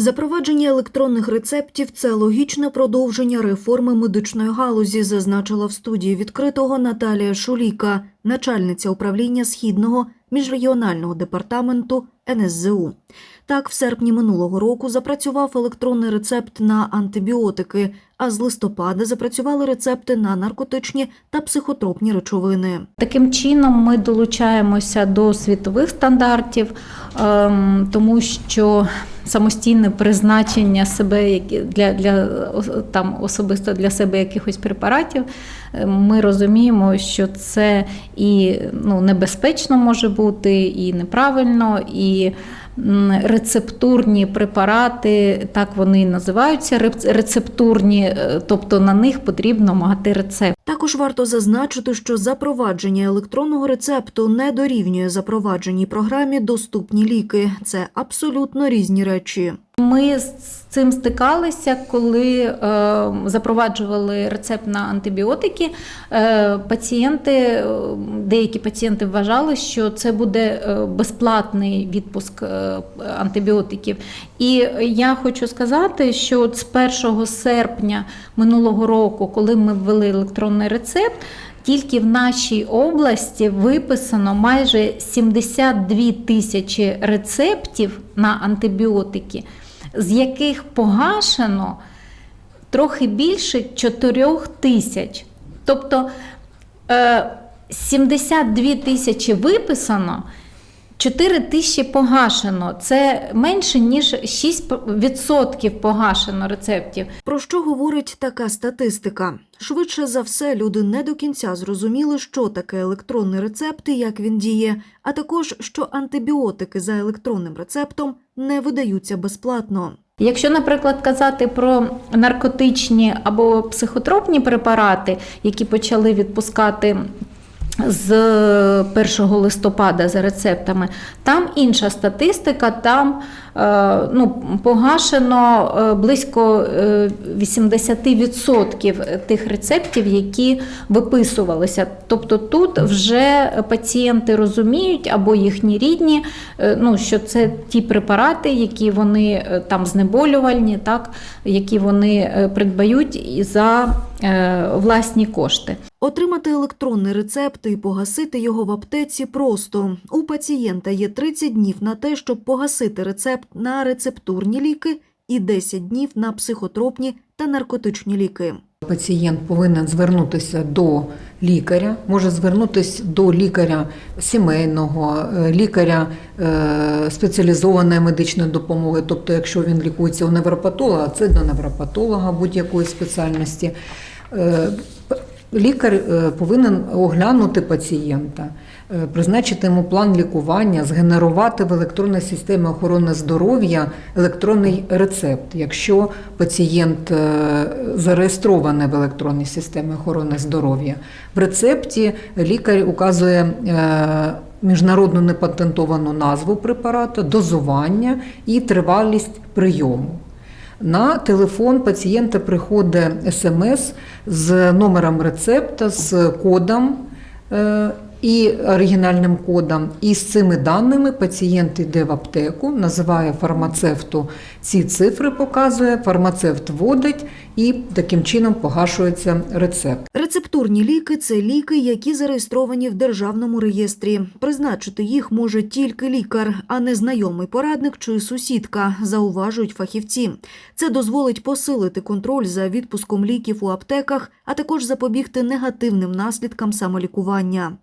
Запровадження електронних рецептів це логічне продовження реформи медичної галузі, зазначила в студії відкритого Наталія Шуліка, начальниця управління східного міжрегіонального департаменту НСЗУ. Так, в серпні минулого року запрацював електронний рецепт на антибіотики, а з листопада запрацювали рецепти на наркотичні та психотропні речовини. Таким чином ми долучаємося до світових стандартів, ем, тому що самостійне призначення себе для, для там особисто для себе якихось препаратів. е, Ми розуміємо, що це і ну, небезпечно може бути, і неправильно, і рецептурні препарати, так вони і називаються рецептурні, е, тобто на них потрібно мати рецепт. Також варто зазначити, що запровадження електронного рецепту не дорівнює запровадженій програмі доступні ліки. Це абсолютно різні речі. Ми з цим стикалися, коли е, запроваджували рецепт на антибіотики. Е, пацієнти, е, деякі пацієнти вважали, що це буде е, безплатний відпуск е, антибіотиків. І я хочу сказати, що от з 1 серпня минулого року, коли ми ввели електронний рецепт. Тільки в нашій області виписано майже 72 тисячі рецептів на антибіотики, з яких погашено трохи більше 4 тисяч. Тобто е, 72 тисячі виписано, 4 тисячі погашено. Це менше, ніж 6% погашено рецептів. Про що говорить така статистика? Швидше за все, люди не до кінця зрозуміли, що таке електронний рецепт і як він діє, а також що антибіотики за електронним рецептом не видаються безплатно. Якщо, наприклад, казати про наркотичні або психотропні препарати, які почали відпускати з 1 листопада за рецептами, там інша статистика, там е, ну, погашено е, близько е, 80% тих рецептів, які виписувалися. Тобто тут вже пацієнти розуміють або їхні рідні, е, ну, що це ті препарати, які вони е, там знеболювальні, так, які вони е, придбають за е, власні кошти. Отримати електронний рецепт і погасити його в аптеці просто. У пацієнта є 30 днів на те, щоб погасити рецепт на рецептурні ліки і 10 днів на психотропні та наркотичні ліки. Пацієнт повинен звернутися до лікаря, може звернутися до лікаря сімейного, е, лікаря е, спеціалізованої медичної допомоги. Тобто, якщо він лікується у невропатолога, це до невропатолога будь-якої спеціальності. Лікар е, повинен оглянути пацієнта, е, призначити йому план лікування, згенерувати в електронній системі охорони здоров'я електронний рецепт. Якщо пацієнт е, зареєстрований в електронній системі охорони здоров'я, в рецепті лікар указує міжнародну непатентовану назву препарата, дозування і тривалість прийому. На телефон пацієнта приходить смс з номером рецепта, з кодом е, і оригінальним кодом. І з цими даними пацієнт йде в аптеку, називає фармацевту ці цифри, показує, фармацевт вводить і таким чином погашується рецепт. Рецептурні ліки це ліки, які зареєстровані в державному реєстрі. Призначити їх може тільки лікар, а не знайомий порадник чи сусідка, зауважують фахівці. Це дозволить посилити контроль за відпуском ліків у аптеках, а також запобігти негативним наслідкам самолікування.